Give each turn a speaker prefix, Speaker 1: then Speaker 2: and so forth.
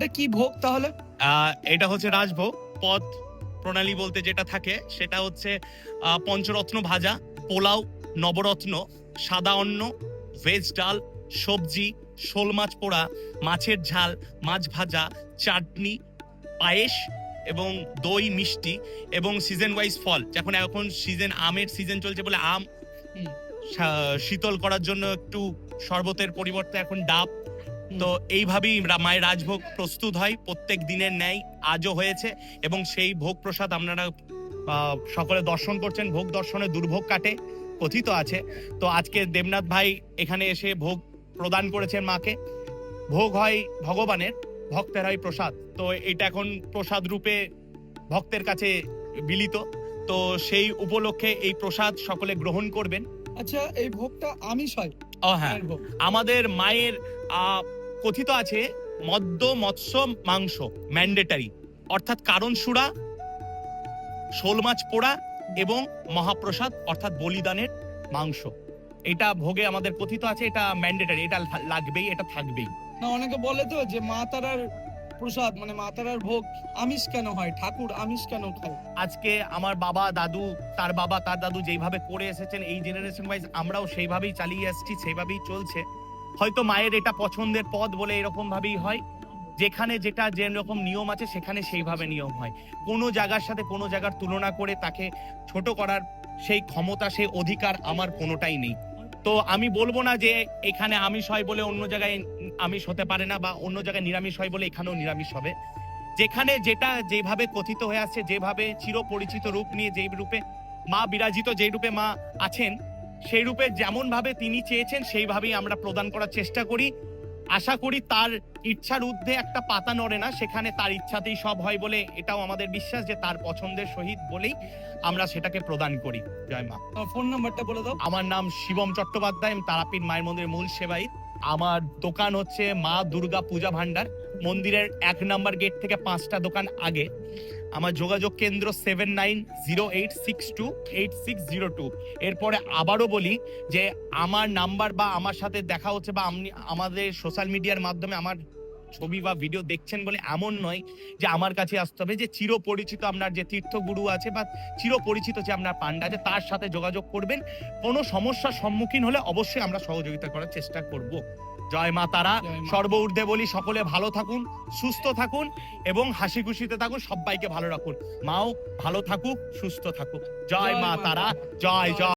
Speaker 1: এটা কি ভোগ তাহলে?
Speaker 2: আহ, এটা হচ্ছে রাজভোগ পদ প্রণালী বলতে যেটা থাকে সেটা হচ্ছে আহ, পঞ্চরত্ন ভাজা পোলাও নবরত্ন সাদা অন্ন ভেজ ডাল সবজি শোল মাছ পোড়া মাছের ঝাল মাছ ভাজা চাটনি পায়েস এবং দই মিষ্টি এবং সিজন ওয়াইজ ফল। যখন এখন সিজন আমের সিজন চলছে বলে আম শা- শীতল করার জন্য একটু শরবতের পরিবর্তে এখন ডাব তো এইভাবেই মায়ের রাজভোগ প্রস্তুত হয় প্রত্যেক দিনের ন্যায় আজও হয়েছে এবং সেই ভোগ প্রসাদ আপনারা সকলে দর্শন করছেন। ভোগ দর্শনে দুর্ভোগ কাটে কথিত আছে। তো আজকে দেবনাথ ভাই এখানে এসে ভোগ প্রদান করেছেন মাকে। ভোগ হয় ভগবানের ভক্তের হয় প্রসাদ। তো এটা এখন প্রসাদ রূপে ভক্তের কাছে বিলিত। তো সেই উপলক্ষে এই প্রসাদ সকলে গ্রহণ করবেন।
Speaker 1: আচ্ছা এই ভোগটা আমিষ হয়?
Speaker 2: ও হ্যাঁ। আমাদের মায়ের আহ, কথিত আছে মদ্য মৎস্য মাংস ম্যান্ডেটারি অর্থাৎ কারণ সুরা শোল মাছ পোড়া এবং মহাপ্রসাদ অর্থাৎ বলিদানের মাংস। এটা ভোগে আমাদের কথিত আছে এটা ম্যান্ডেটারি এটা লাগবেই এটা থাকবেই।
Speaker 1: না অনেকে বলে তো যে মা তারার প্রসাদ মানে মা তারার ভোগ আমিষ কেন হয়? ঠাকুর আমিষ কেন খায়?
Speaker 2: আজকে আমার বাবা দাদু তার বাবা তার দাদু যেইভাবে করে এসেছেন এই জেনারেশন ওয়াইজ আমরাও সেইভাবেই চালিয়ে আসছি সেইভাবেই চলছে। হয়তো মায়ের এটা পছন্দের পদ বলে এরকম ভাবেই হয়। যেখানে যেটা যে রকম নিয়ম আছে, সেখানে সেইভাবে নিয়ম হয়। কোনো জায়গার সাথে কোনো জায়গার তুলনা করে তাকে ছোট করার সেই ক্ষমতা, সেই অধিকার আমার কোনোটাই নেই। তো আমি বলব না যে এখানে আমিষ হয় বলে অন্য জায়গায় আমিষ হতে পারে না, বা অন্য জায়গায় নিরামিষ হয় বলে এখানেও নিরামিষ হবে। যেখানে যেটা যেভাবে কথিত হয়ে আসছে যেভাবে চিরপরিচিত রূপ নিয়ে যেই রূপে মা বিরাজিত, যেই রূপে মা আছেন সেই রূপে যেমন ভাবে তিনি চেয়েছেন সেইভাবেই আমরা প্রদান করার চেষ্টা করি। আশা করি তার ইচ্ছার ঊর্ধ্বে একটা পাতা নড়ে না সেখানে তার ইচ্ছাতেই সব হয় বলে এটাও আমাদের বিশ্বাস যে তার পছন্দের সহিত বলেই আমরা সেটাকে প্রদান করি। জয় মা।
Speaker 1: ফোন নাম্বারটা বলে দাও।
Speaker 2: আমার নাম শিবম চট্টোপাধ্যায় আমি তারাপীঠ মায়ের মন্দিরের মূল সেবাই আমার দোকান হচ্ছে মা দুর্গা পূজা ভান্ডার মন্দিরের এক নাম্বার গেট থেকে পাঁচটা দোকান আগে। আমার যোগাযোগ কেন্দ্র seven nine zero eight six two eight six zero two. এরপরে আবারও বলি যে, আমার নাম্বার বা আমার সাথে দেখা হচ্ছে বা আপনি আমাদের সোশ্যাল মিডিয়ার মাধ্যমে আমার ছবি বা ভিডিও দেখছেন বলে এমন নয় যে আমার কাছে আসতে হবে যে চিরপরিচিত আপনার যে তীর্থগুরু আছে বা চিরপরিচিত যে আপনার পান্ডা আছে তার সাথে যোগাযোগ করবেন। কোনো সমস্যার সম্মুখীন হলে অবশ্যই আমরা সহযোগিতা করার চেষ্টা করব। জয় মা তারা সর্ব ঊর্ধ্বে বলি সকলে ভালো থাকুন সুস্থ থাকুন এবং হাসি খুশিতে থাকুন সবাইকে ভালো রাখুন। মাও ভালো থাকুক সুস্থ থাকুক। জয় মা
Speaker 1: তারা।
Speaker 2: জয় জয়।